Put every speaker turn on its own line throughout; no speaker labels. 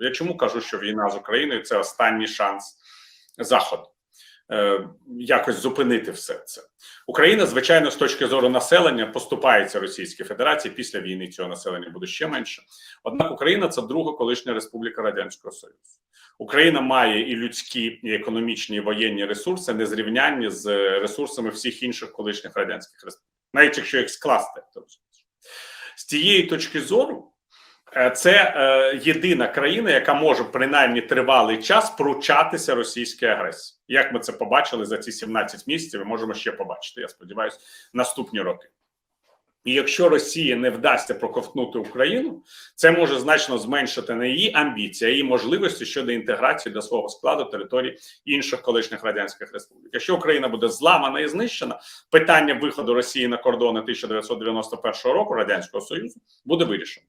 Я чому кажу, що війна з Україною це останній шанс Заходу е, якось зупинити все це. Україна, звичайно, з точки зору населення поступається Російській Федерації. Після війни цього населення буде ще менше. Однак Україна це друга колишня республіка Радянського Союзу. Україна має і людські, і економічні, і воєнні ресурси незрівнянні з ресурсами всіх інших колишніх радянських республік, навіть якщо їх скласти. то з цієї точки зору, це е, єдина країна, яка може принаймні тривалий час пручатися російській агресії. Як ми це побачили за ці 17 місяців, ми можемо ще побачити. Я сподіваюся, наступні роки. І якщо Росії не вдасться проковтнути Україну, це може значно зменшити не її амбіції, а її можливості щодо інтеграції до свого складу територій інших колишніх радянських республік. Якщо Україна буде зламана і знищена, питання виходу Росії на кордони 1991 року радянського союзу буде вирішено.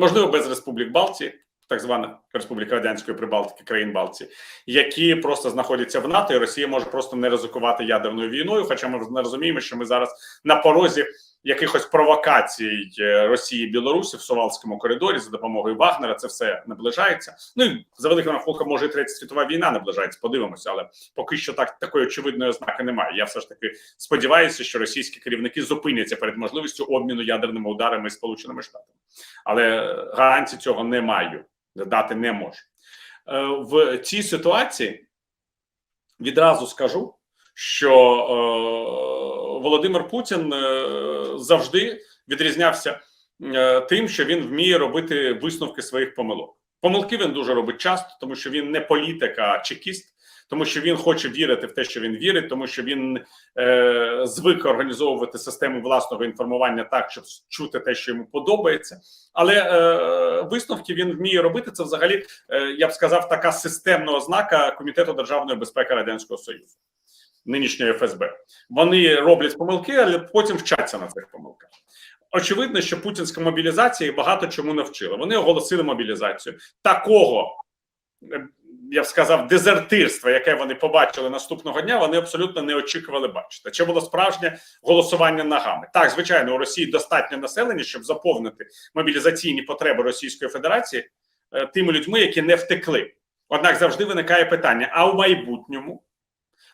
Можливо, без республік Балтії, так звана Республіка Радянської Прибалтики, країн Балтії, які просто знаходяться в НАТО, і Росія може просто не ризикувати ядерною війною. Хоча ми не розуміємо, що ми зараз на порозі якихось провокацій е, Росії і Білорусі в Сувалському коридорі за допомогою Вагнера. Це все наближається. Ну і за великим рахунком, може і третя світова війна наближається. Подивимося, але поки що так такої очевидної ознаки немає. Я все ж таки сподіваюся, що російські керівники зупиняться перед можливістю обміну ядерними ударами Сполученими Штатами, але гарантій цього не маю дати не можу. Е, в цій ситуації відразу скажу, що е, Володимир Путін е, завжди відрізнявся тим, що він вміє робити висновки своїх помилок. Помилки він дуже робить часто, тому що він не політик, а чекіст, тому що він хоче вірити в те, що він вірить, тому що він е, звик організовувати систему власного інформування так, щоб чути те, що йому подобається. Але е, висновки він вміє робити. Це взагалі, е, я б сказав, така системна ознака комітету державної безпеки радянського союзу. Нинішньої ФСБ вони роблять помилки, але потім вчаться на цих помилках. Очевидно, що путінська мобілізація багато чому навчила. Вони оголосили мобілізацію такого, я б сказав, дезертирства, яке вони побачили наступного дня. Вони абсолютно не очікували бачити. Чи було справжнє голосування ногами? Так, звичайно, у Росії достатньо населення, щоб заповнити мобілізаційні потреби Російської Федерації е, тими людьми, які не втекли. Однак завжди виникає питання: а у майбутньому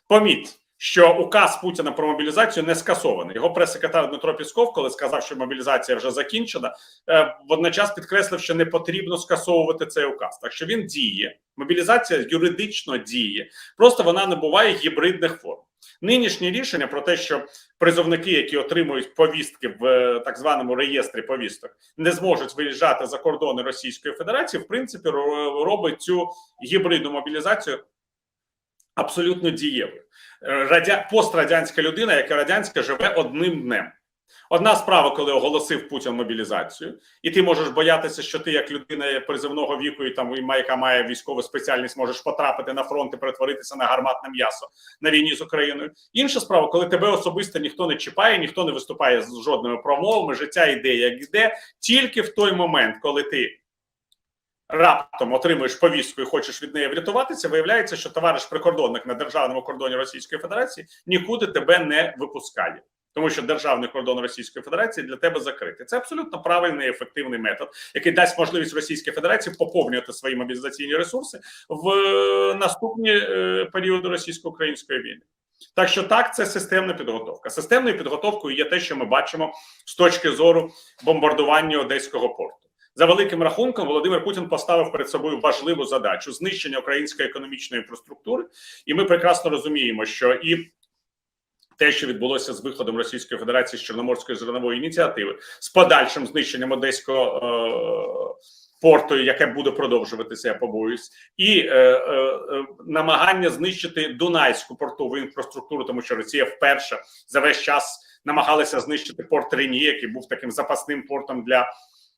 поміть що указ Путіна про мобілізацію не скасований. Його прес-секретар Дмитро Пісков, коли сказав, що мобілізація вже закінчена, е, водночас підкреслив, що не потрібно скасовувати цей указ. Так що він діє. Мобілізація юридично діє, просто вона набуває гібридних форм. Нинішнє рішення про те, що призовники, які отримують повістки в е, так званому реєстрі повісток, не зможуть виїжджати за кордони Російської Федерації, в принципі, робить цю гібридну мобілізацію абсолютно дієвою. Е, радя... пострадянська людина, яка радянська, живе одним днем. Одна справа, коли оголосив Путін мобілізацію, і ти можеш боятися, що ти, як людина призивного віку, і там яка має військову спеціальність, можеш потрапити на фронт і перетворитися на гарматне м'ясо на війні з Україною. Інша справа, коли тебе особисто ніхто не чіпає, ніхто не виступає з жодними промовами, життя йде, як йде, тільки в той момент, коли ти раптом отримуєш повістку і хочеш від неї врятуватися, виявляється, що товариш прикордонник на державному кордоні Російської Федерації нікуди тебе не випускає. Тому що державний кордон Російської Федерації для тебе закритий. Це абсолютно правильний ефективний метод, який дасть можливість Російській Федерації поповнювати свої мобілізаційні ресурси в е, наступні е, періоди російсько-української війни. Так що так, це системна підготовка. Системною підготовкою є те, що ми бачимо з точки зору бомбардування Одеського порту. За великим рахунком, Володимир Путін поставив перед собою важливу задачу знищення української економічної інфраструктури, і ми прекрасно розуміємо, що і те, що відбулося з виходом Російської Федерації з Чорноморської зернової ініціативи, з подальшим знищенням одеського. Е Порту, яке буде продовжуватися, я побоюсь, і е, е, намагання знищити Дунайську портову інфраструктуру, тому що Росія вперше за весь час намагалася знищити порт Рені, який був таким запасним портом для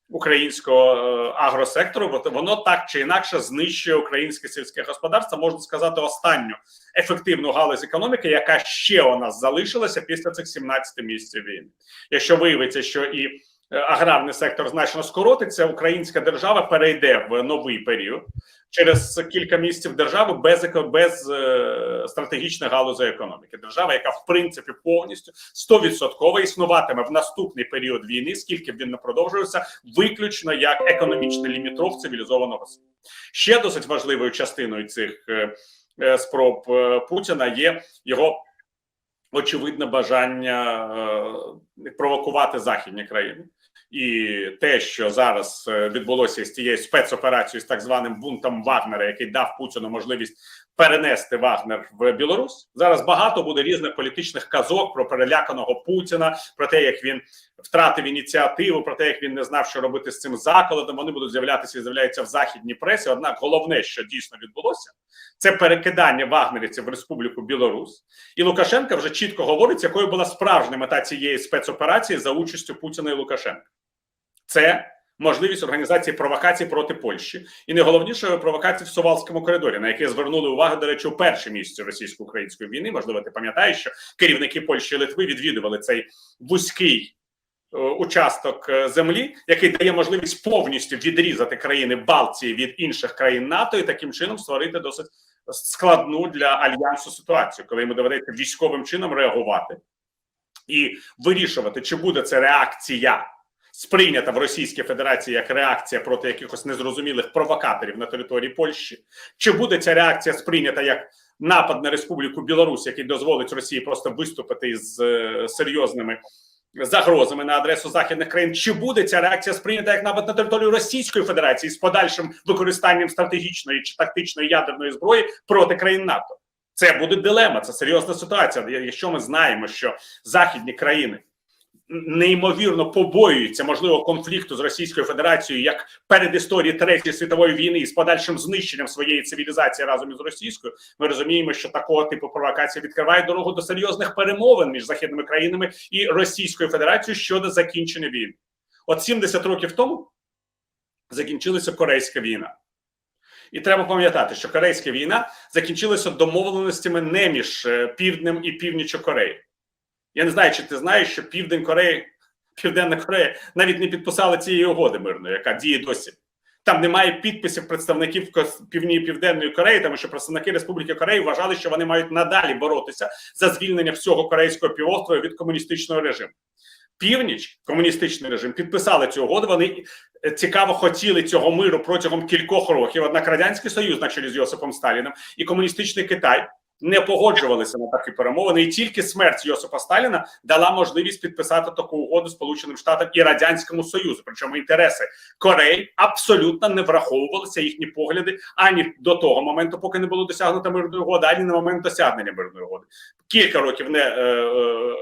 українського е, агросектору, бо воно так чи інакше знищує українське сільське господарство. Можна сказати, останню ефективну галузь економіки, яка ще у нас залишилася після цих 17 місяців війни. Якщо виявиться, що і е, аграрний сектор значно скоротиться, українська держава перейде в новий період через кілька місяців держави без без е, стратегічних галузей економіки. Держава, яка в принципі повністю 100% існуватиме в наступний період війни, скільки б він не продовжувався, виключно як економічний лімітров цивілізованого світу. Ще досить важливою частиною цих е, е, спроб е, Путіна є його очевидне бажання е, провокувати західні країни. І те, що зараз е, відбулося з тією спецоперацією з так званим бунтом Вагнера, який дав Путіну можливість перенести Вагнер в Білорусь, зараз багато буде різних політичних казок про переляканого Путіна, про те, як він втратив ініціативу, про те, як він не знав, що робити з цим закладом. Вони будуть з'являтися і з'являються в західній пресі. Однак, головне, що дійсно відбулося, це перекидання вагнерівців в Республіку Білорусь. І Лукашенка вже чітко говорить, якою була справжня мета цієї спецоперації за участю Путіна і Лукашенка. Це можливість організації провокацій проти Польщі, і найголовніше провокації в Сувалському коридорі, на яке звернули увагу, до речі, у перші місяці російсько-української війни. Можливо, ти пам'ятаєш, що керівники Польщі і Литви відвідували цей вузький. е, Участок е, землі, який дає можливість повністю відрізати країни Балтії від інших країн НАТО, і таким чином створити досить складну для альянсу ситуацію, коли йому доведеться військовим чином реагувати і вирішувати, чи буде це реакція сприйнята в Російській Федерації як реакція проти якихось незрозумілих провокаторів на території Польщі, чи буде ця реакція сприйнята як напад на Республіку Білорусь, який дозволить Росії просто виступити з е, серйозними загрозами на адресу західних країн, чи буде ця реакція сприйнята як напад на територію Російської Федерації з подальшим використанням стратегічної чи тактичної ядерної зброї проти країн НАТО? Це буде дилема, це серйозна ситуація. Якщо ми знаємо, що західні країни неймовірно побоюються можливо конфлікту з Російською Федерацією як перед історією Третьої світової війни з подальшим знищенням своєї цивілізації разом із російською, ми розуміємо, що такого типу провокації відкриває дорогу до серйозних перемовин між західними країнами і Російською Федерацією щодо закінчення війни. От 70 років тому закінчилася Корейська війна. І треба пам'ятати, що Корейська війна закінчилася домовленостями не між е, Півднем і Північчю Кореї. Я не знаю, чи ти знаєш, що Південь Кореї, Південна Корея навіть не підписала цієї угоди мирної, яка діє досі. Там немає підписів представників Півдні Південної Кореї, тому що представники Республіки Кореї вважали, що вони мають надалі боротися за звільнення всього корейського півострова від комуністичного режиму. Північ, комуністичний режим, підписали цю угоду. Вони е, цікаво хотіли цього миру протягом кількох років. Однак радянський союз, на чолі з Йосипом Сталіном, і комуністичний Китай не погоджувалися на такі перемовини, і тільки смерть Йосипа Сталіна дала можливість підписати таку угоду Сполученим Штатам і радянському союзу. Причому інтереси Кореї абсолютно не враховувалися їхні погляди ані до того моменту, поки не було досягнуто мирної угоди, ані на момент досягнення мирної угоди. Кілька років не е, е,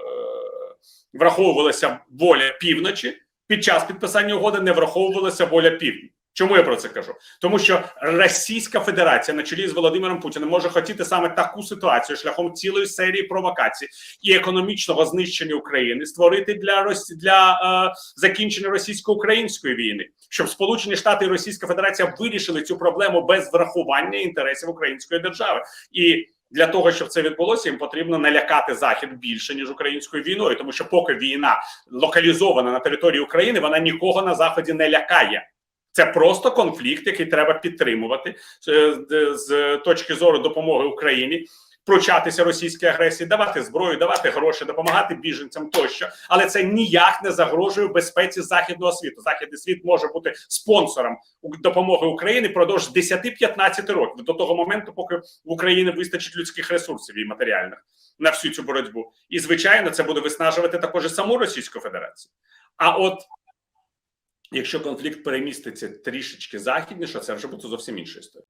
враховувалася воля півночі. Під час підписання угоди не враховувалася воля півдня. Чому я про це кажу? Тому що Російська Федерація на чолі з Володимиром Путіним може хотіти саме таку ситуацію шляхом цілої серії провокацій і економічного знищення України створити для Росі... для е, закінчення російсько-української війни, щоб Сполучені Штати і Російська Федерація вирішили цю проблему без врахування інтересів української держави і. Для того щоб це відбулося, їм потрібно налякати захід більше ніж українською війною, тому що поки війна локалізована на території України, вона нікого на заході не лякає. Це просто конфлікт, який треба підтримувати е, з- точки зору допомоги Україні. Пручатися російській агресії, давати зброю, давати гроші, допомагати біженцям тощо, але це ніяк не загрожує безпеці західного світу. Західний світ може бути спонсором допомоги Україні продовж 10-15 років до того моменту, поки в Україні вистачить людських ресурсів і матеріальних на всю цю боротьбу. І звичайно, це буде виснажувати також саму Російську Федерацію. А от Якщо конфлікт переміститься трішечки західніше, це вже буде зовсім інша історія.